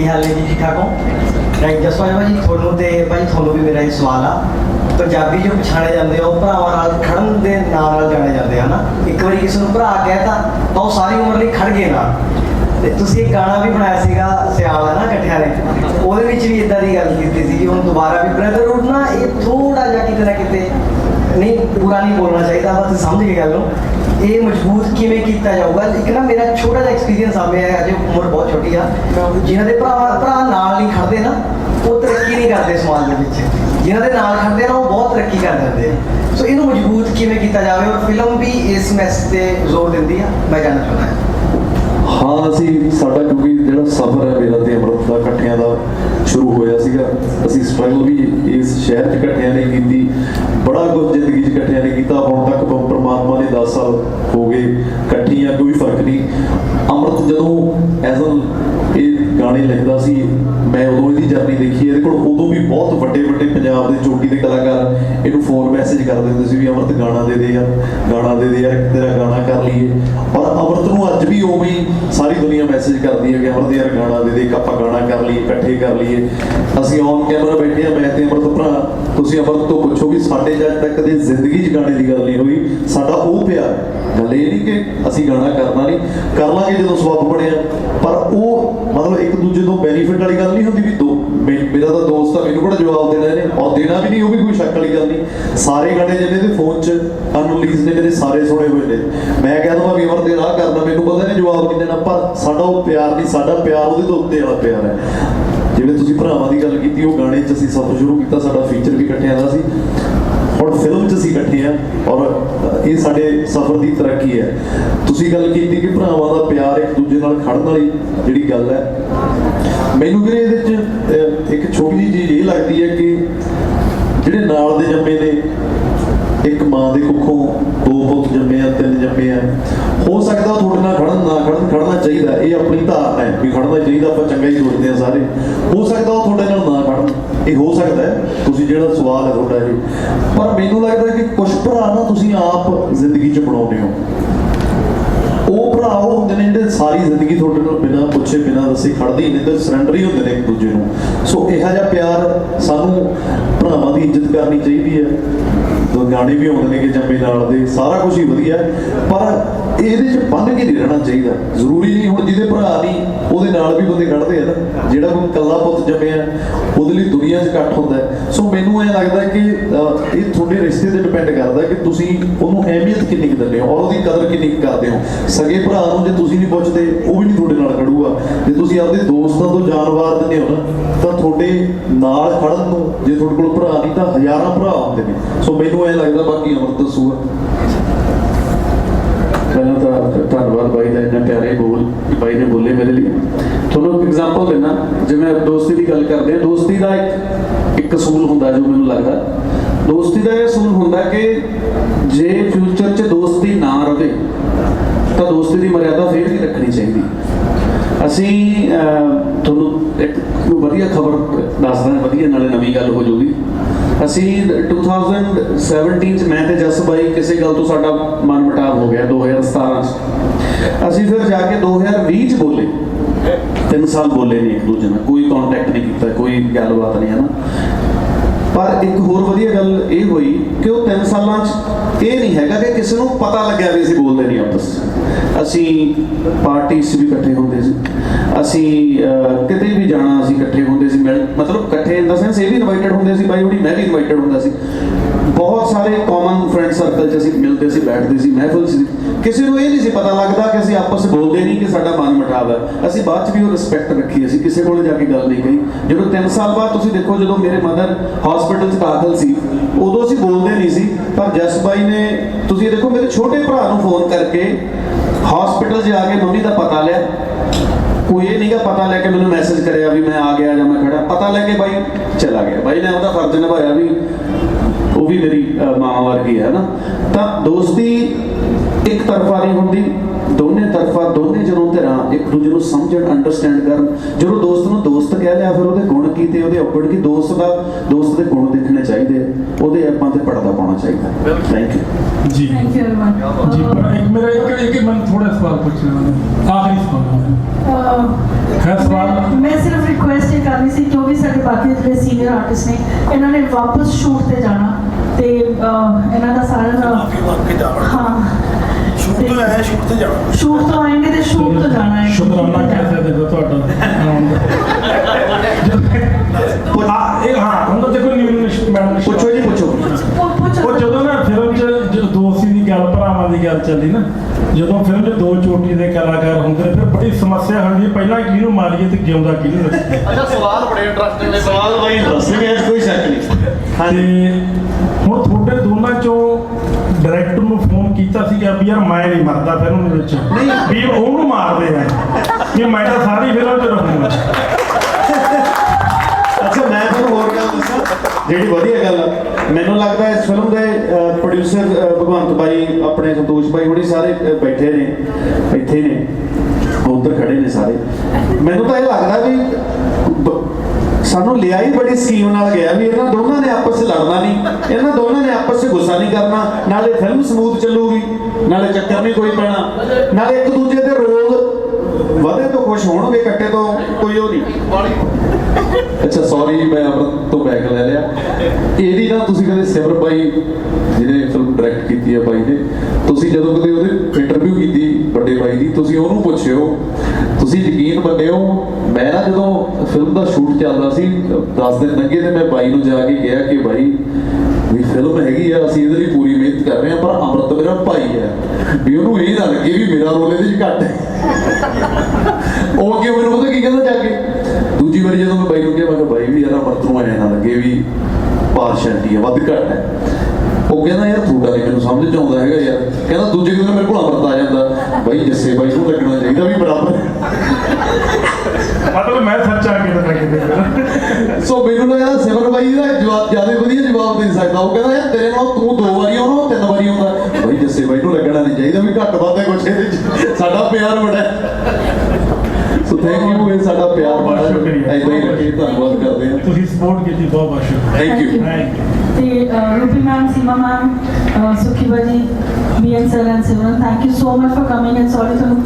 ਕੀ ਹਾਲ ਹੈ ਜੀ? ਠੀਕ ਠਾਕ ਹੋ? ਥੈਂਕ ਜਸਵਾਜ ਭਾਜੀ ਤੁਹਾਨੂੰ ਤੇ ਭਾਈ ਤੁਹਾਨੂੰ ਵੀ ਮੇਰਾ ਇਹ ਸਵਾਲ ਆ। ਪੰਜਾਬੀ ਜੋ ਪਛਾਣੇ ਜਾਂਦੇ ਆ, ਉਹ ਭਰਾਵਾਂ ਨਾਲ ਖੜਨ ਦੇ ਨਾਂ ਨਾਲ ਜਾਣੇ ਜਾਂਦੇ ਆ ਨਾ ਇੱਕ ਵਾਰੀ ਕਿਸੇ ਨੂੰ ਭਰਾ ਕਹਿਤਾ ਤਾਂ ਉਹ ਸਾਰੀ ਉਮਰ ਲਈ ਖੜ ਗਏ ਨਾਲ ਤੇ ਤੁਸੀਂ ਇੱਕ ਗਾਣਾ ਵੀ ਬਣਾਇਆ ਸੀਗਾ, ਸਿਆਲ ਹੈ ਨਾ ਇਕੱਠਿਆਂ ਨੇ? ਉਹਦੇ ਵਿੱਚ ਵੀ ਇਦਾਂ ਦੀ ਗੱਲ ਕੀਤੀ ਸੀ ਕਿ ਹੁਣ ਦੁਬਾਰਾ ਵੀ ਬ੍ਰਦਰਹੁੱਡ ਨਾ ਇਹ ਥੋੜਾ ਜਿਹਾ ਕਿਤੇ ਨਾ ਕਿਤੇ ਨਹੀਂ, ਪੂਰਾ ਨਹੀਂ ਬੋਲਣਾ ਚਾਹੀਦਾ, ਬਸ ਸਮਝ ਕੇ ਗੱਲ ਨੂੰ। ਇਹ ਮਜ਼ਬੂਤ ਕਿਵੇਂ ਕੀਤਾ ਜਾਊਗਾ? ਇੱਕ ਨਾ ਮੇਰਾ ਛੋਟਾ ਜਿਹਾ ਐਕਸਪੀਰੀਅੰਸ ਆ, ਮੈਂ ਅਜੇ ਉਮਰ ਬਹੁਤ ਛੋਟੀ ਆ। ਜਿਨ੍ਹਾਂ ਦੇ ਭਰਾ ਭਰਾ ਨਾਲ ਨਹੀਂ ਖੜਦੇ ਨਾ, ਉਹ ਤਰੱਕੀ ਨਹੀਂ ਕਰਦੇ ਸਮਾਜ ਦੇ ਵਿੱਚ। ਜਿਨ੍ਹਾਂ ਦੇ ਨਾਲ ਖੜਦੇ ਨਾ, ਉਹ ਬਹੁਤ ਤਰੱਕੀ ਕਰ ਜਾਂਦੇ ਆ। ਸੋ ਇਹਨੂੰ ਮਜ਼ਬੂਤ ਕਿਵੇਂ ਕੀਤਾ ਜਾਵੇ? ਔਰ ਫਿਲਮ ਵੀ ਇਸ ਮੈਸੇਜ ਤੇ ਜ਼ੋਰ ਦਿੰਦੀ ਆ, ਮੈਂ ਜਾਣਨਾ ਚਾਹੁੰਦਾ ਹਾਂ। ਹਾਂ, ਅਸੀਂ ਸਾਡਾ ਕਿਉਂਕਿ ਜਿਹੜਾ ਸਫ਼ਰ ਹੈ, ਮੇਰਾ ਤੇ ਅਮਰਤ ਦਾ ਇਕੱਠਿਆਂ ਦਾ ਸ਼ੁਰੂ ਹੋਇਆ ਸੀਗਾ। ਅਸੀਂ ਸਟਰਗਲ ਵੀ ਇਸ ਸ਼ਹਿਰ 'ਚ ਇਕੱਠਿਆਂ ਨੇ ਕੀਤੀ। ਬੜਾ ਕੁਝ ਜ਼ਿੰਦਗੀ 'ਚ ਇਕੱਠਿਆਂ ਨੇ ਕੀਤਾ, ਹੁਣ ਤੱਕ ਪ- ਪ੍ਰਮਾਤਮਾ ਨੇ 10 ਸਾਲ ਹੋ ਗਏ ਇਕੱਠੀਆਂ, ਕੋਈ ਫ਼ਰਕ ਨਹੀਂ। ਅਮਰਤ ਜਦੋਂ ਐਜ਼ ਇਹ ਗਾਣੇ ਲਿਖਦਾ ਸੀ, ਮੈਂ ਉਦੋਂ ਇਹਦੀ ਜਰਨੀ ਦੇਖੀ, ਇਹਦੇ ਕੋਲ ਉਦੋਂ ਵੀ ਬਹੁਤ ਵੱਡੇ ਵੱਡੇ ਪੰਜਾਬ ਦੇ ਚੋਟੀ ਦੇ ਕਲਾਕਾਰ ਇਹਨੂੰ ਫੋਨ ਮੈਸੇਜ ਕਰਦੇ ਹੁੰਦੇ ਸੀ ਵੀ ਅਮਰਤ ਗਾਣਾ ਦੇ ਦੇ ਯਾਰ, ਗਾਣਾ ਦੇ ਦੇ ਯਾਰ, ਤੇਰਾ ਗਾਣਾ ਕਰ ਵੀ ਉਵੇਂ ਹੀ ਸਾਰੀ ਦੁਨੀਆ ਮੈਸੇਜ ਕਰਦੀ ਹੈ ਕਿ ਅਮਰਤ ਯਾਰ ਗਾਣਾ ਦੇ ਦੇ, ਇੱਕ ਆਪਾਂ ਗਾਣਾ ਕਰ ਲਈਏ, ਇਕੱਠੇ ਕਰ ਲਈਏ। ਅਸੀਂ ਔਨ ਕੈਮਰਾ ਬੈਠੇ ਆ ਮੈਂ ਤੇ ਅਮਰਤ ਭਰਾ, ਤੁਸੀਂ ਅਮਰਤ ਤੋਂ ਪੁੱਛੋ ਵੀ ਸਾਡੇ ਜੱਜ ਤੱਕ ਕਦੇ ਜ਼ਿੰਦਗੀ 'ਚ ਗਾਣੇ ਦੀ ਗੱਲ ਨਹੀਂ ਹੋਈ, ਸਾਡਾ ਉਹ ਪਿਆਰ, ਗੱਲ ਇਹ ਨਹੀਂ ਕਿ ਅਸੀਂ ਗਾਣਾ ਕਰਨਾ ਨਹੀਂ, ਕਰ ਲਾਂਗੇ ਜਦੋਂ ਸਬੱਬ ਬਣਿਆ, ਪਰ ਉਹ ਮਤਲਬ ਇੱਕ ਦੂਜੇ ਤੋਂ ਬੈਨੀਫਿਟ ਵਾਲੀ ਗੱਲ ਨਹੀਂ ਹੁੰਦੀ ਵੀ ਦੋ ਮੇਰਾ ਤਾਂ ਦੋਸਤ ਆ, ਮੈਨੂੰ ਬੜਾ ਜਵਾਬ ਦੇਣਾ ਇਹਨੇ? ਔਰ ਦੇਣਾ ਵੀ ਨਹੀਂ, ਉਹ ਵੀ ਕੋਈ ਸ਼ੱਕ ਵਾਲੀ ਗੱਲ ਨਹੀਂ। ਸਾਰੇ ਗਾਣੇ ਜਿਹੜੇ ਦੇ ਫੋਨ 'ਚ ਅਨਲਿਸਟ ਨੇ ਮੇਰੇ ਸਾਰੇ ਸੁਣੇ ਹੋਏ ਨੇ। ਮੈਂ ਕਹਿ ਦਵਾਂ ਵੀ ਅਮਰ ਦੇ ਰਾਹ ਕਰਨਾ, ਮੈਨੂੰ ਪਤਾ ਨਹੀਂ ਜਵਾਬ ਨਹੀਂ ਦੇਣਾ ਪਰ ਸਾਡਾ ਉਹ ਪਿਆਰ ਨਹੀਂ, ਸਾਡਾ ਪਿਆਰ ਉਹਦੇ ਤੋਂ ਉੱਤੇ ਵਾਲਾ ਪਿਆਰ ਹੈ। ਜਿਵੇਂ ਤੁਸੀਂ ਭਰਾਵਾਂ ਦੀ ਗੱਲ ਕੀਤੀ, ਉਹ ਗਾਣੇ 'ਚ ਅਸੀਂ ਸਫ਼ਰ ਸ਼ੁਰੂ ਕੀਤਾ, ਸਾਡਾ ਫੀਚਰ ਵੀ ਇਕੱਠਿਆਂ ਦਾ ਸੀ। ਹੁਣ ਫਿਲਮ 'ਚ ਅਸੀਂ ਇਕੱਠੇ ਆ ਔਰ ਇਹ ਸਾਡੇ ਸਫ਼ਰ ਦੀ ਤਰੱਕੀ ਹੈ। ਤੁਸੀਂ ਗੱਲ ਕੀਤੀ ਕਿ ਭਰਾਵਾਂ ਦਾ ਪਿਆਰ ਇੱਕ ਦੂਜੇ ਨਾਲ ਖੜਨ ਵਾਲੀ ਜਿਹੜੀ ਗੱਲ ਹੈ। ਮੈਨੂੰ ਵੀਰੇ ਇਹਦੇ 'ਚ ਇੱਕ ਛੋਟੀ ਜਿਹੀ ਚੀਜ਼ ਇਹ ਲੱਗਦੀ ਹੈ ਕਿ ਜਿਹੜੇ ਨਾਲ ਦੇ ਜੰਮੇ ਨੇ ਇੱਕ ਮਾਂ ਦੇ ਕੁੱਖੋਂ ਦੋ ਪੁੱਤ ਜੰਮੇ ਆ ਤਿੰਨ ਜੰਮੇ ਆ ਹੋ ਸਕਦਾ ਉਹ ਤੁਹਾਡੇ ਨਾਲ ਖੜਨ ਨਾ ਖੜਨ ਖੜਨਾ ਚਾਹੀਦਾ ਇਹ ਆਪਣੀ ਧਾਰਨਾ ਹੈ ਵੀ ਖੜਨਾ ਚਾਹੀਦਾ, ਆਪਾਂ ਚੰਗਾ ਹੀ ਸੋਚਦੇ ਆ ਸਾਰੇ। ਹੋ ਸਕਦਾ ਉਹ ਤੁਹਾਡੇ ਨਾਲ ਨਾ ਖੜਨ ਇਹ ਹੋ ਸਕਦਾ ਤੁਸੀਂ ਜਿਹੜਾ ਸਵਾਲ ਹੈ ਤੁਹਾਡਾ ਇਹ ਪਰ ਮੈਨੂੰ ਲੱਗਦਾ ਕਿ ਕੁਝ ਭਰਾ ਨਾ ਤੁਸੀਂ ਆਪ ਜ਼ਿੰਦਗੀ 'ਚ ਬਣਾਉਂਦੇ ਹੋ। ਉਹ ਭਰਾ ਉਹ ਹੁੰਦੇ ਨੇ ਜਿਹੜੇ ਸਾਰੀ ਜ਼ਿੰਦਗੀ ਤੁਹਾਡੇ ਨਾਲ ਬਿਨਾਂ ਪੁੱਛੇ, ਬਿਨਾਂ ਦੱਸੇ ਖੜਦੇ ਹੀ ਨੇ ਤੇ ਸਰੈਂਡਰ ਹੀ ਹੁੰਦੇ ਨੇ ਇੱਕ ਦੂਜੇ ਨੂੰ। ਸੋ ਇਹੋ ਜਿਹਾ ਪਿਆਰ ਸਾਨੂੰ ਭਰਾਵਾਂ ਦੀ ਇੱਜ਼ਤ ਕਰਨੀ ਚਾਹੀਦੀ ਹੈ। ਦੋ ਗਾਣੇ ਵੀ ਆਉਂਦੇ ਨੇ ਕਿ ਜੰਮੇ ਨਾਲ ਦੇ, ਸਾਰਾ ਕੁਝ ਹੀ ਵਧੀਆ ਪਰ ਇਹਦੇ ਚ ਬੰਨ ਕੇ ਨਹੀਂ ਰਹਿਣਾ ਚਾਹੀਦਾ। ਜ਼ਰੂਰੀ ਨਹੀਂ ਹੁਣ ਜਿਹਦੇ ਭਰਾ ਨਹੀਂ, ਉਹਦੇ ਨਾਲ ਵੀ ਬੰਦੇ ਖੜਦੇ ਆ ਨਾ। ਜਿਹੜਾ ਕੋਈ ਕੱਲਾ ਪੁੱਤ ਜੰਮਿਆ ਉਹਦੇ ਲਈ ਦੁਨੀਆ 'ਚ ਇਕੱਠ ਹੁੰਦਾ ਸੋ ਮੈਨੂੰ ਇਹ ਲੱਗਦਾ ਕਿ ਇਹ ਤੁਹਾਡੇ ਰਿਸ਼ਤੇ ਤੇ ਡਿਪੈਂਡ ਕਰਦਾ ਕਿ ਤੁਸੀਂ ਉਹਨੂੰ ਅਹਿਮੀਅਤ ਕਿੰਨੀ ਕੁ ਦਿੰਦੇ ਹੋ ਔਰ ਉਹਦੀ ਕਦਰ ਕਿੰਨੀ ਕੁ ਕਰਦੇ ਹੋ। ਸਗੇ ਭਰਾ ਨੂੰ ਜੇ ਤੁਸੀਂ ਨਹੀਂ ਪੁੱਛਦੇ, ਉਹ ਵੀ ਨਹੀਂ ਤੁਹਾਡੇ ਨਾਲ ਖੜੂਗਾ। ਜੇ ਤੁਸੀਂ ਆਪਦੇ ਦੋਸਤਾਂ ਤੋਂ ਜਾਨਵਾਰ ਦਿੰਦੇ ਹੋ ਨਾ, ਤਾਂ ਤੁਹਾਡੇ ਨਾਲ ਖੜਨ ਨੂੰ ਜੇ ਤੁਹਾਡੇ ਕੋਲ ਭਰਾ ਨਹੀਂ, ਤਾਂ ਹਜ਼ਾਰਾਂ ਭਰਾ ਹੁੰਦੇ ਨੇ। ਸੋ ਮੈਨੂੰ ਇਹ ਲੱਗਦਾ ਬਾਕੀ ਅਮਰ ਦੱਸੂਗਾ। ਪਹਿਲਾਂ ਤਾਂ ਧੰਨਵਾਦ ਬਾਈ ਦਾ ਇੰਨਾ ਪਿਆਰੇ ਬੋਲ ਬਾਈ ਨੇ ਬੋਲੇ ਮੇਰੇ ਲਈ। ਤੁਹਾਨੂੰ ਐਗਜ਼ਾਮਪਲ ਦੇਣਾ ਜਿਵੇਂ ਦੋਸਤੀ ਦੀ ਗੱਲ ਕਰਦੇ ਆ, ਦੋਸਤੀ ਦਾ ਇੱਕ ਇੱਕ ਅਸੂਲ ਹੁੰਦਾ ਜੋ ਮੈਨੂੰ ਲੱਗਦਾ। ਦੋਸਤੀ ਦਾ ਇਹ ਅਸੂਲ ਹੁੰਦਾ ਕਿ ਜੇ ਫਿਊਚਰ 'ਚ ਦੋਸਤੀ ਨਾ ਰਹੇ ਤਾਂ ਦੋਸਤੀ ਦੀ ਮਰਿਆਦਾ ਫੇਰ ਵੀ ਰੱਖਣੀ ਚਾਹੀਦੀ। ਅਸੀਂ ਤੁਹਾਨੂੰ ਇੱਕ ਵਧੀਆ ਖਬਰ ਦੱਸਦਾ ਵਧੀਆ ਨਾਲੇ ਨਵੀਂ ਗੱਲ ਹੋ ਜਾਊਗੀ ਅਸੀਂ 2017 ਚ ਮੈਂ ਤੇ ਜਸ ਬਾਈ ਕਿਸੇ ਗੱਲ ਤੋਂ ਸਾਡਾ ਮਨ ਮੁਟਾਵ ਹੋ ਗਿਆ 2017 ਚ। ਅਸੀਂ ਫਿਰ ਜਾ ਕੇ 2020 ਚ ਬੋਲੇ। ਤਿੰਨ ਸਾਲ ਬੋਲੇ ਨਹੀਂ ਇੱਕ ਦੂਜੇ ਨਾਲ, ਕੋਈ ਕੰਟੈਕਟ ਨਹੀਂ ਕੀਤਾ, ਕੋਈ ਗੱਲਬਾਤ ਨਹੀਂ ਹੈ ਨਾ ਪਰ ਇੱਕ ਹੋਰ ਵਧੀਆ ਗੱਲ ਇਹ ਹੋਈ ਕਿ ਉਹ 3 ਸਾਲਾਂ 'ਚ ਇਹ ਨਹੀਂ ਹੈਗਾ ਕਿ ਕਿਸੇ ਨੂੰ ਪਤਾ ਲੱਗਿਆ ਵੀ ਅਸੀਂ ਬੋਲਦੇ ਨਹੀਂ ਆਪਸ 'ਚ। ਅਸੀਂ ਪਾਰਟੀ 'ਚ ਵੀ ਇਕੱਠੇ ਹੁੰਦੇ ਸੀ। ਅਸੀਂ ਕਿਤੇ ਵੀ ਜਾਣਾ ਅਸੀਂ ਇਕੱਠੇ ਹੁੰਦੇ ਸੀ। ਮਤਲਬ ਇਕੱਠੇ ਇਨ ਦਾ ਸੈਂਸ ਇਹ ਵੀ ਇਨਵਾਈਟਡ ਹੁੰਦੇ ਸੀ ਬਾਈ ਉਹਦੀ ਮੈਂ ਵੀ ਇਨਵਾਈਟਡ ਹੁੰਦਾ ਸੀ। ਬਹੁਤ ਸਾਰੇ ਕਾਮਨ ਫਰੈਂਡ ਸਰਕਲ 'ਚ ਅਸੀਂ ਮਿਲਦੇ ਸੀ, ਬੈਠਦੇ ਸੀ, ਮਹਿਫਲ ਸੀ। ਕਿਸੇ ਨੂੰ ਇਹ ਨਹੀਂ ਸੀ ਪਤਾ ਲੱਗਦਾ ਕਿ ਅਸੀਂ ਆਪਸ 'ਚ ਬੋਲਦੇ ਨਹੀਂ ਕਿ ਸਾਡਾ ਮਨ ਮੁਟਾਵ ਹੈ। ਅਸੀਂ ਬਾਅਦ 'ਚ ਵੀ ਉਹ ਰਿਸਪੈਕਟ ਰੱਖੀ ਅਸੀਂ, ਕਿਸੇ ਕੋਲ ਜਾ ਕੇ ਗੱਲ ਨਹੀਂ ਕਹੀ। ਜਦੋਂ 3 ਸਾਲ ਬਾਅਦ ਤੁਸੀਂ ਦੇਖੋ, ਜਦੋਂ ਮੇਰੇ ਮਦਰ ਹਸਪੀਟਲ 'ਚ ਦਾਖਲ ਸੀ, ਉਦੋਂ ਅਸੀਂ ਬੋਲਦੇ ਨਹੀਂ ਸੀ, ਪਰ ਜਸ ਬਾਈ ਨੇ, ਤੁਸੀਂ ਦੇਖੋ, ਮੇਰੇ ਛੋਟੇ ਭਰਾ ਨੂੰ ਫੋਨ ਕਰਕੇ ਹਸਪੀਟਲ 'ਚ ਆ ਕੇ ਮੰਮੀ ਦਾ ਪਤਾ ਲਿਆ। ਕੋਈ ਇਹ ਨਹੀਂਗਾ ਪਤਾ ਲੈ ਕੇ ਮੈਨੂੰ ਮੈਸੇਜ ਕਰਿਆ ਵੀ ਮੈਂ ਆ ਗਿਆ ਜਾਂ ਮੈਂ ਖੜਾ। ਪਤਾ ਲੈ ਕੇ ਬਾਈ ਚਲਾ ਗਿਆ। ਬਾਈ ਨੇ ਉਹਦਾ ਫਰਜ਼ ਨਿਭਾਇਆ ਵੀ ਉਹ ਵੀ ਮੇਰੀ ਮਾਂ ਵਰਗੀ ਹੈ ਨਾ। ਤਾਂ ਦੋਸਤੀ ਇੱਕ ਤਰਫਾ ਨਹੀਂ ਹੁੰਦੀ ਦੋਨੇ ਤਰਫਾ ਦੋਨੇ ਜਦੋਂ ਧਿਰਾਂ ਇੱਕ ਦੂਜੇ ਨੂੰ ਸਮਝਣ ਅੰਡਰਸਟੈਂਡ ਕਰਨ ਜਦੋਂ ਦੋਸਤ ਨੂੰ ਦੋਸਤ ਕਹਿ ਲਿਆ ਫਿਰ ਉਹਦੇ ਗੁਣ ਕੀ ਤੇ ਉਹਦੇ ਔਗਣ ਕੀ? ਦੋਸਤ ਦਾ ਦੋਸਤ ਦੇ ਗੁਣ ਦੇਖਣੇ ਚਾਹੀਦੇ ਉਹਦੇ ਆਪਾਂ ਤੇ ਪੜਦਾ ਪਾਉਣਾ ਚਾਹੀਦਾ। Thank you ji. Thank you Arman ji ਪਰ ਇੱਕ ਮੇਰਾ ਇੱਕ ਇੱਕ ਮਨ ਥੋੜਾ ਸਵਾਲ ਪੁੱਛਣਾ। ਆਖਰੀ ਸਵਾਲ ਹੈ। ਹੈ ਸਵਾਲ ਮੈਂ- ਸਿਰਫ ਤੇ ਬਾਕੀ ਜਿਹੜੇ ਸੀਨੀਅਰ ਆਰਟਿਸਟ ਨੇ ਇਹਨਾਂ ਨੇ ਵਾਪਸ ਸ਼ੂਟ ਤੇ ਜਾਣਾ ਤੇ ਇਹਨਾਂ ਦਾ ਸਾਰਾ ਹਾਂ। ਸ਼ੂਟ ਤੋਂ ਆਇਆ ਸ਼ੂਟ ਤੇ ਜਾਣਾ। ਸ਼ੂਟ ਤੋਂ ਆਏਂਗੇ ਤੇ ਸ਼ੂਟ ਤੋਂ ਦੀ ਗੱਲ ਚੱਲੀ ਨਾ ਜਦੋਂ ਫਿਲਮ 'ਚ ਦੋ ਚੋਟੀ ਦੇ ਕਲਾਕਾਰ ਹੁੰਦੇ ਨੇ ਫਿਰ ਬੜੀ ਸਮੱਸਿਆ ਹੁੰਦੀ ਹੈ। ਪਹਿਲਾਂ ਕਿਹਨੂੰ ਮਾਰੀਏ ਤੇ ਜਿਉਂਦਾ ਕਿਹਨੂੰ ਰੱਖੀਏ? ਅੱਛਾ ਸਵਾਲ ਬੜੇ ਇੰਟਰਸਟਿੰਗ ਨੇ। ਸਵਾਲ ਬਾਈ ਇੰਟਰਸਟਿੰਗ ਹੈ ਕੋਈ ਸ਼ੱਕ ਨਹੀਂ। ਤੇ ਹੁਣ ਤੁਹਾਡੇ ਦੋਨਾਂ ਚੋਂ ਡਾਇਰੈਕਟਰ ਨੂੰ ਫੋਨ ਕੀਤਾ ਸੀਗਾ ਵੀ ਯਾਰ ਮੈਂ ਨਹੀਂ ਮਰਦਾ ਫਿਲਮ ਦੇ ਵਿੱਚ। ਵੀ ਉਹਨੂੰ ਮਾਰਦੇ ਆ। ਕਿ ਮੈਂ ਤਾਂ ਸਾਰੀ ਫਿਲਮ 'ਚ ਰਹੂੰਗਾ। ਅੱਛਾ ਮੈਂ ਤੁਹਾਨੂੰ ਹੋਰ ਗੱਲ ਦੱਸਾਂ। ਜਿਹੜੀ ਵਧੀਆ ਗੱਲ ਆ ਮੈਨੂੰ ਲੱਗਦਾ ਇਸ ਫਿਲਮ ਦੇ ਪ੍ਰੋਡਿਊਸਰ ਭਗਵੰਤ ਬਾਈ, ਆਪਣੇ ਸੰਤੋਸ਼ ਬਾਈ ਹੁਣੀ ਸਾਰੇ ਬੈਠੇ ਨੇ, ਇੱਥੇ ਨੇ, ਉਧਰ ਖੜੇ ਨੇ ਸਾਰੇ। ਮੈਨੂੰ ਤਾਂ ਇਹ ਲੱਗਦਾ ਵੀ ਸਾਨੂੰ ਲਿਆ ਹੀ ਬੜੀ ਸਕੀਮ ਨਾਲ ਗਿਆ ਵੀ ਇਹਨਾਂ ਦੋਨਾਂ ਨੇ ਆਪਸ ਵਿੱਚ ਲੜਨਾ ਨਹੀਂ, ਇਹਨਾਂ ਦੋਨਾਂ ਨੇ ਆਪਸ ਵਿੱਚ ਗੁੱਸਾ ਨਹੀਂ ਕਰਨਾ, ਨਾਲੇ ਫਿਲਮ ਸਮੂਥ ਚੱਲੂਗੀ, ਨਾਲੇ ਚੱਕਰ ਨਹੀਂ ਕੋਈ ਪੈਣਾ, ਨਾਲੇ ਇੱਕ ਦੂਜੇ ਦੇ ਰੋਲ ਵਧੇ ਤੋਂ ਖੁਸ਼ ਹੋਣਗੇ ਇਕੱਠੇ ਤੋਂ, ਕੋਈ ਉਹ ਨਹੀਂ। ਅੱਛਾ ਸੌਰੀ ਮੈਂ ਅਮਰਤ ਤੋਂ ਬੈਕ ਲੈ ਲਿਆ। ਇਹਦੀ ਨਾ ਤੁਸੀਂ ਕਦੇ ਸਿਮਰ ਬਾਈ, ਜਿਹਨੇ ਫਿਲਮ ਡਾਇਰੈਕਟ ਕੀਤੀ ਹੈ ਬਾਈ ਨੇ, ਤੁਸੀਂ ਜਦੋਂ ਕਦੇ ਉਹਦੇ ਇੰਟਰਵਿਊ ਕੀਤੀ ਵੱਡੇ ਬਾਈ ਦੀ, ਤੁਸੀਂ ਉਹਨੂੰ ਪੁੱਛਿਓ, ਤੁਸੀਂ ਯਕੀਨ ਮੰਨਿਓ, ਮੈਂ ਨਾ ਜਦੋਂ ਫਿਲਮ ਦਾ ਸ਼ੂਟ ਚੱਲਦਾ ਸੀ 10 ਦਿਨ ਲੰਘੇ ਤੇ ਮੈਂ ਬਾਈ ਨੂੰ ਜਾ ਕੇ ਕਿਹਾ ਕਿ ਬਾਈ ਵੀ ਫਿਲਮ ਹੈਗੀ ਆ, ਅਸੀਂ ਇਹਦੇ ਲਈ ਪੂਰੀ ਮਿਹਨਤ ਕਰ ਰਹੇ ਹਾਂ, ਪਰ ਅਮਰਤ ਮੇਰਾ ਭਾਈ ਹੈ। ਵੀ ਉਹਨੂੰ ਇਹ ਨਾ ਲੱਗੇ ਵੀ ਮੇਰਾ ਰੋਲ ਇਹਦੇ 'ਚ ਘੱਟ ਹੈ। ਉਹ ਅੱਗੇ ਮੈਨੂੰ ਪਤਾ ਕੀ ਕਹਿੰਦਾ ਜਾ ਕੇ, ਦੂਜੀ ਵਾਰੀ ਜਦੋਂ ਮੈਂ ਬਾਈ ਨੂੰ ਕਿਹਾ, ਮੈਂ ਕਿਹਾ, ਬਾਈ ਵੀ ਯਾਰ ਅਮਰਤ ਨੂੰ ਐ ਨਾ ਲੱਗੇ ਵੀ ਪਾਰਸ਼ੈਲਿਟੀ ਹੈ ਵੱਧ ਘੱਟ ਹੈ। ਉਹ ਕਹਿੰਦਾ, ਯਾਰ ਤੁਹਾਡਾ ਨਹੀਂ ਮੈਨੂੰ ਸਮਝ ਚ ਆਉਂਦਾ ਹੈਗਾ ਯਾਰ। ਕਹਿੰਦਾ, ਦੂਜੇ ਦਿਨ ਮੇਰੇ ਕੋਲ ਅਮਰਤ ਆ ਜਾਂਦਾ। ਬਾਈ ਜੱਸੇ ਬਾਈ ਨੂੰ ਲੱਗਣਾ ਚਾਹੀਦਾ ਵੀ ਬਰਾਬਰ ਮਤਲਬ ਮੈਂ ਸੱਚਾ ਕਿਤੇ ਸੋ ਮੈਨੂੰ ਲੱਗਦਾ ਸਿਮਰ ਬਾਈ ਦਾ ਜਵਾਬ ਜ਼ਿਆਦਾ ਵਧੀਆ ਜਵਾਬ ਦੇ ਸਕਦਾ। ਉਹ ਕਹਿੰਦਾ ਯਾਰ ਤੇਰੇ ਨਾਲ ਤੂੰ ਦੋ ਵਾਰੀ ਆਉਣਾ ਉਹ ਤਿੰਨ ਵਾਰੀ ਆਉਂਦਾ ਬਾਈ ਜੱਸੇ ਬਾਈ ਨੂੰ ਲੱਗਣਾ ਨਹੀਂ ਚਾਹੀਦਾ ਵੀ ਘੱਟ ਵੱਧ ਹੈ ਕੁਛ। ਇਹਦੇ। ਸਾਡਾ ਪਿਆਰ ਬੜਾ ਸੋ ਥੈਂਕ ਯੂ ਇਹ ਸਾਡਾ ਪਿਆਰ ਬੜਾ ਸ਼ੁਕਰੀਆ। ਐਦਾਂ ਹੀ ਰੱਖੇ ਧੰਨਵਾਦ ਕਰਦੇ ਹਾਂ। ਤੁਸੀਂ ਸਪੋਰਟ ਕੀਤੀ ਬਹੁਤ ਬਹੁਤ ਸ਼ੁਕਰੀਆ। ਥੈਂਕ ਯੂ ਥੈਂਕ ਯੂ ਤੇ ਰੂਪੀ ਮੈਮ ਸੀਮਾ ਮੈਮ ਸੁਖੀ ਬਾਜੀ BN sir and Simran thank you so much for coming and sorry ਤੁਹਾਨੂੰ